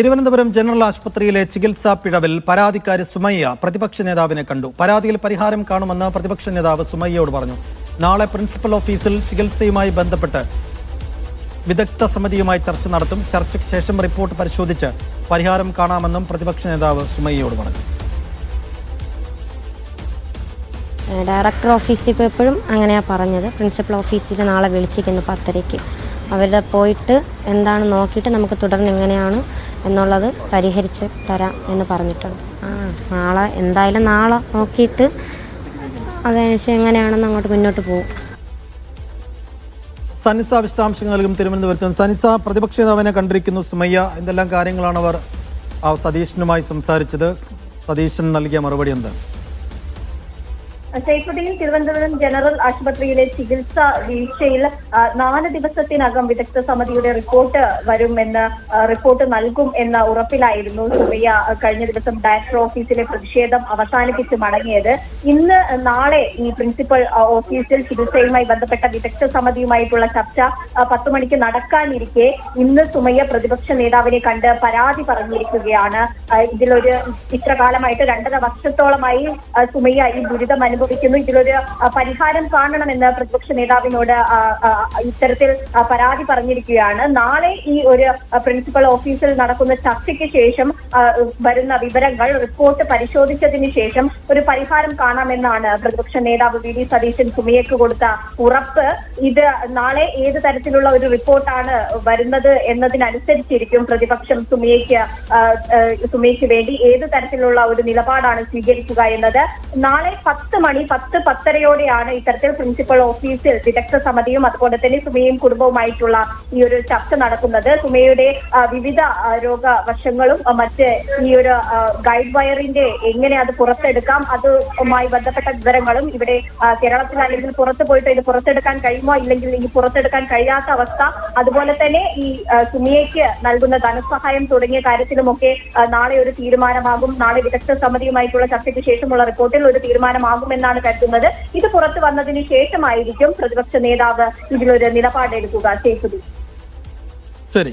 Thiruvananthapuram general ആശുപത്രിയിലെ ചികിത്സാ പിഴവിൽ പരാതിക്കാരി സുമയ്യ പ്രതിപക്ഷ നേതാവിനെ കണ്ടു. പരാതിയിൽ പരിഹാരം കാണുമെന്ന് പ്രതിപക്ഷ നേതാവ് സുമയ്യയോട് പറഞ്ഞു. നാളെ പ്രിൻസിപ്പൽ ഓഫീസിൽ ചികിത്സയുമായി ബന്ധപ്പെട്ട് വിദഗ്ധ സമിതിയുമായി ചർച്ച നടത്തും. ചർച്ചയ്ക്ക് ശേഷം റിപ്പോർട്ട് പരിശോധിച്ച് പരിഹാരം കാണാമെന്നും പ്രതിപക്ഷ നേതാവ് സുമയ്യയോട് പറഞ്ഞു. ഡയറക്ടർ ഓഫീസിൽ പോയപ്പോഴും അങ്ങനെയാണ് പറഞ്ഞത്. പ്രിൻസിപ്പൽ ഓഫീസിൽ നാളെ വിളിച്ചിരിക്കുന്നു പത്തരയ്ക്ക്. അവരുടെ പോയിട്ട് എന്താണ് നോക്കിയിട്ട് നമുക്ക് തുടർന്ന് എങ്ങനെയാണ് എന്നുള്ളത് പരിഹരിച്ച് തരാം എന്ന് പറഞ്ഞിട്ടുണ്ട്. ആ നാളെ എന്തായാലും നാളെ നോക്കിയിട്ട് അതനുസരിച്ച് എങ്ങനെയാണെന്ന് അങ്ങോട്ട് മുന്നോട്ട് പോകും സനിസ വിശദാംശങ്ങൾ നൽകും തിരുവനന്തപുരത്ത്. സനിസ പ്രതിപക്ഷ നേതാവിനെ കണ്ടിരിക്കുന്നു സുമയ്യ. എന്തെല്ലാം കാര്യങ്ങളാണ് അവർ ആ സതീശനുമായി സംസാരിച്ചത്. സതീശൻ നൽകിയ മറുപടി എന്ത് സൈഫുദ്ദീൻ തിരുവനന്തപുരം ജനറൽ ആശുപത്രിയിലെ ചികിത്സ വീഴ്ചയിൽ നാല് ദിവസത്തിനകം വിദഗ്ധ സമിതിയുടെ റിപ്പോർട്ട് വരുമെന്ന് റിപ്പോർട്ട് നൽകും എന്ന ഉറപ്പിലായിരുന്നു സുമയ്യ കഴിഞ്ഞ ദിവസം ഡയറക്ടർ ഓഫീസിലെ പ്രതിഷേധം അവസാനിപ്പിച്ച് മടങ്ങിയത്. ഇന്ന് നാളെ ഈ പ്രിൻസിപ്പൽ ഓഫീസിൽ ചികിത്സയുമായി ബന്ധപ്പെട്ട വിദഗ്ധ സമിതിയുമായിട്ടുള്ള ചർച്ച പത്ത് മണിക്ക് നടക്കാനിരിക്കെ ഇന്ന് സുമയ്യ പ്രതിപക്ഷ നേതാവിനെ കണ്ട് പരാതി പറഞ്ഞിരിക്കുകയാണ്. ഇതിലൊരു ഇത്ര കാലമായിട്ട് രണ്ടര വർഷത്തോളമായി സുമയ്യ ഈ ദുരിതം അനുഭവിക്കുന്നു. ഇതിലൊരു പരിഹാരം കാണണമെന്ന് പ്രതിപക്ഷ നേതാവിനോട് ഇത്തരത്തിൽ പരാതി പറഞ്ഞിരിക്കുകയാണ്. നാളെ ഈ ഒരു പ്രിൻസിപ്പൽ ഓഫീസിൽ നടക്കുന്ന ചർച്ചയ്ക്ക് ശേഷം വരുന്ന വിവരങ്ങൾ റിപ്പോർട്ട് പരിശോധിച്ചതിന് ശേഷം ഒരു പരിഹാരം കാണാമെന്നാണ് പ്രതിപക്ഷ നേതാവ് വി ഡി സതീശൻ സുമിയക്ക് കൊടുത്ത ഉറപ്പ്. ഇത് നാളെ ഏത് തരത്തിലുള്ള ഒരു റിപ്പോർട്ടാണ് വരുന്നത് എന്നതിനനുസരിച്ചിരിക്കും പ്രതിപക്ഷം സുമിയയ്ക്ക് ആ, വേണ്ടി ഏത് തരത്തിലുള്ള ഒരു നിലപാടാണ് സ്വീകരിക്കുക എന്നത്. നാളെ പത്ത് മണി പത്ത് പത്തരയോടെയാണ് ഇത്തരത്തിൽ പ്രിൻസിപ്പൽ ഓഫീസിൽ വിദഗ്ധ സമിതിയും അതുപോലെ തന്നെ സുമയും കുടുംബവുമായിട്ടുള്ള ഈ ഒരു ചർച്ച നടക്കുന്നത്. സുമയുടെ വിവിധ രോഗവശങ്ങളും മറ്റ് ഈ ഒരു ഗൈഡ് വയറിന്റെ എങ്ങനെ അത് പുറത്തെടുക്കാം അതുമായി ബന്ധപ്പെട്ട വിവരങ്ങളും ഇവിടെ കേരളത്തിൽ അല്ലെങ്കിൽ പുറത്തു പോയിട്ട് ഇത് പുറത്തെടുക്കാൻ കഴിയുമോ ഇല്ലെങ്കിൽ ഈ പുറത്തെടുക്കാൻ കഴിയാത്ത അവസ്ഥ അതുപോലെ തന്നെ ഈ സുമിയയ്ക്ക് നൽകുന്ന ധനസഹായം തുടങ്ങിയ കാര്യത്തിലുമൊക്കെ നാളെ ഒരു തീരുമാനമാകും. നാളെ വിദഗ്ധ സമിതിയുമായിട്ടുള്ള ചർച്ചയ്ക്ക് ശേഷമുള്ള റിപ്പോർട്ടിൽ ഒരു തീരുമാനമാകുമെന്നാണ് കരുതുന്നത്. ഇത് പുറത്തു വന്നതിന് ശേഷമായിരിക്കും പ്രതിപക്ഷ നേതാവ് ഇതിലൊരു നിലപാടെടുക്കുക. ചേക്കുതി ശരി.